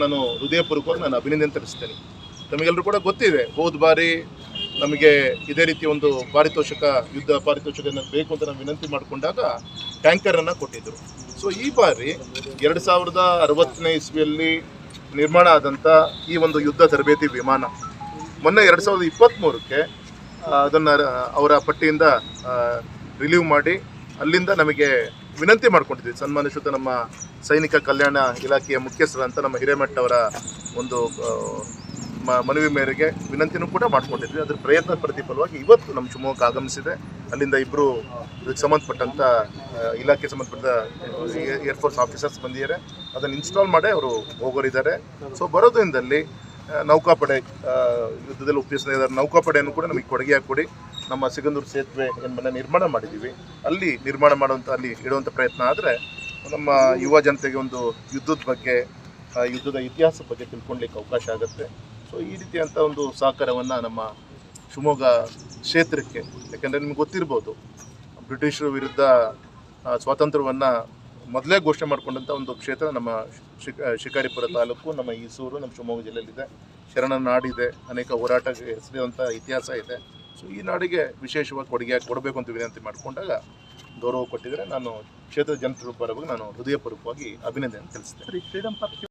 ನಾನು ಹೃದಯಪೂರ್ವಕವಾಗಿ ನಾನು ಅಭಿನಂದನೆ ತಿಳಿಸ್ತೇನೆ. ತಮಗೆಲ್ಲರೂ ಕೂಡ ಗೊತ್ತಿದೆ, ಹೋದ ಬಾರಿ ನಮಗೆ ಇದೇ ರೀತಿ ಒಂದು ಪಾರಿತೋಷಕ, ಯುದ್ಧ ಪಾರಿತೋಷಕ ಬೇಕು ಅಂತ ನಾವು ವಿನಂತಿ ಮಾಡಿಕೊಂಡಾಗ ಟ್ಯಾಂಕರನ್ನು ಕೊಟ್ಟಿದ್ದರು ಸೊ ಈ ಬಾರಿ ಎರಡು ಸಾವಿರದ ಅರವತ್ತನೇ ಇಸ್ವಿಯಲ್ಲಿ ನಿರ್ಮಾಣ ಆದಂಥ ಈ ಒಂದು ಯುದ್ಧ ತರಬೇತಿ ವಿಮಾನ, ಮೊನ್ನೆ ಎರಡು ಸಾವಿರದ ಇಪ್ಪತ್ತ್ಮೂರಕ್ಕೆ ಅದನ್ನು, ಅವರ ಪಟ್ಟಿಯಿಂದ ರಿಲೀವ್ ಮಾಡಿ, ಅಲ್ಲಿಂದ ನಮಗೆ ವಿನಂತಿ ಮಾಡ್ಕೊಂಡಿದ್ವಿ ಸನ್ಮಾನಿಸುತ್ತ ನಮ್ಮ ಸೈನಿಕ ಕಲ್ಯಾಣ ಇಲಾಖೆಯ ಮುಖ್ಯಸ್ಥರಂತ ನಮ್ಮ ಹಿರೇಮಠ ಅವರ ಒಂದು ಮನವಿ ಮೇರೆಗೆ ವಿನಂತಿನೂ ಕೂಡ ಮಾಡ್ಕೊಂಡಿದ್ವಿ. ಅದ್ರ ಪ್ರಯತ್ನ ಪ್ರತಿಫಲವಾಗಿ ಇವತ್ತು ನಮ್ಮ ಶಿವಮೊಗ್ಗ ಆಗಮಿಸಿದೆ. ಅಲ್ಲಿಂದ ಇಬ್ಬರು ಇದಕ್ಕೆ ಸಂಬಂಧಪಟ್ಟಂಥ ಇಲಾಖೆ ಸಂಬಂಧಪಟ್ಟ ಏರ್ಫೋರ್ಸ್ ಆಫೀಸರ್ಸ್ ಬಂದಿದ್ದಾರೆ. ಅದನ್ನು ಇನ್ಸ್ಟಾಲ್ ಮಾಡಿ ಅವರು ಹೋಗೋರಿದ್ದಾರೆ. ಸೊ ಬರೋದ್ರಿಂದಲ್ಲಿ ನೌಕಾಪಡೆ ಯುದ್ಧದಲ್ಲಿ ಉಪಯೋಗಿಸ್ತಾ ಇದ್ದಾರೆ ನೌಕಾಪಡೆಯನ್ನು ಕೂಡ ನಮಗೆ ಕೊಡುಗೆಯಾಗಿ ಕೊಡಿ ನಮ್ಮ ಸಿಗಂದೂರು ಸೇತುವೆ ಎಂಬನ್ನ ನಿರ್ಮಾಣ ಮಾಡಿದ್ದೀವಿ. ಅಲ್ಲಿ ನಿರ್ಮಾಣ ಮಾಡುವಂಥ ಅಲ್ಲಿ ಇಡುವಂಥ ಪ್ರಯತ್ನ ಆದರೆ ನಮ್ಮ ಯುವ ಜನತೆಗೆ ಒಂದು ಯುದ್ಧದ ಬಗ್ಗೆ ಯುದ್ಧದ ಇತಿಹಾಸದ ಬಗ್ಗೆ ತಿಳ್ಕೊಳ್ಲಿಕ್ಕೆ ಅವಕಾಶ ಆಗುತ್ತೆ. ಸೊ ಈ ರೀತಿಯಂಥ ಒಂದು ಸಹಕಾರವನ್ನು ನಮ್ಮ ಶಿವಮೊಗ್ಗ ಕ್ಷೇತ್ರಕ್ಕೆ, ಯಾಕೆಂದರೆ ನಿಮ್ಗೆ ಗೊತ್ತಿರ್ಬೋದು, ಬ್ರಿಟಿಷರ ವಿರುದ್ಧ ಸ್ವಾತಂತ್ರ್ಯವನ್ನು ಮೊದಲೇ ಘೋಷಣೆ ಮಾಡಿಕೊಂಡಂಥ ಒಂದು ಕ್ಷೇತ್ರ ನಮ್ಮ ಶಿಕ ಶಿಕಾರಿಪುರ ತಾಲೂಕು, ನಮ್ಮ ಈಸೂರು, ನಮ್ಮ ಶಿವಮೊಗ್ಗ ಜಿಲ್ಲೆಯಲ್ಲಿದೆ. ಶರಣ ನಾಡಿದೆ ಅನೇಕ ಹೋರಾಟ ಹೆಸರಿರುವಂಥ ಇತಿಹಾಸ ಇದೆ. ಸೊ ಈ ನಾಡಿಗೆ ವಿಶೇಷವಾಗಿ ಕೊಡುಗೆ ಕೊಡಬೇಕು ಅಂತ ವಿನಂತಿ ಮಾಡಿಕೊಂಡಾಗ ಗೌರವ ಕೊಟ್ಟಿದ್ದಾರೆ. ನಾನು ಕ್ಷೇತ್ರದ ಜನರ ಪರವಾಗಿ ನಾನು ಹೃದಯಪೂರ್ವಕವಾಗಿ ಅಭಿನಂದನೆ ತಿಳಿಸ್ತೇನೆ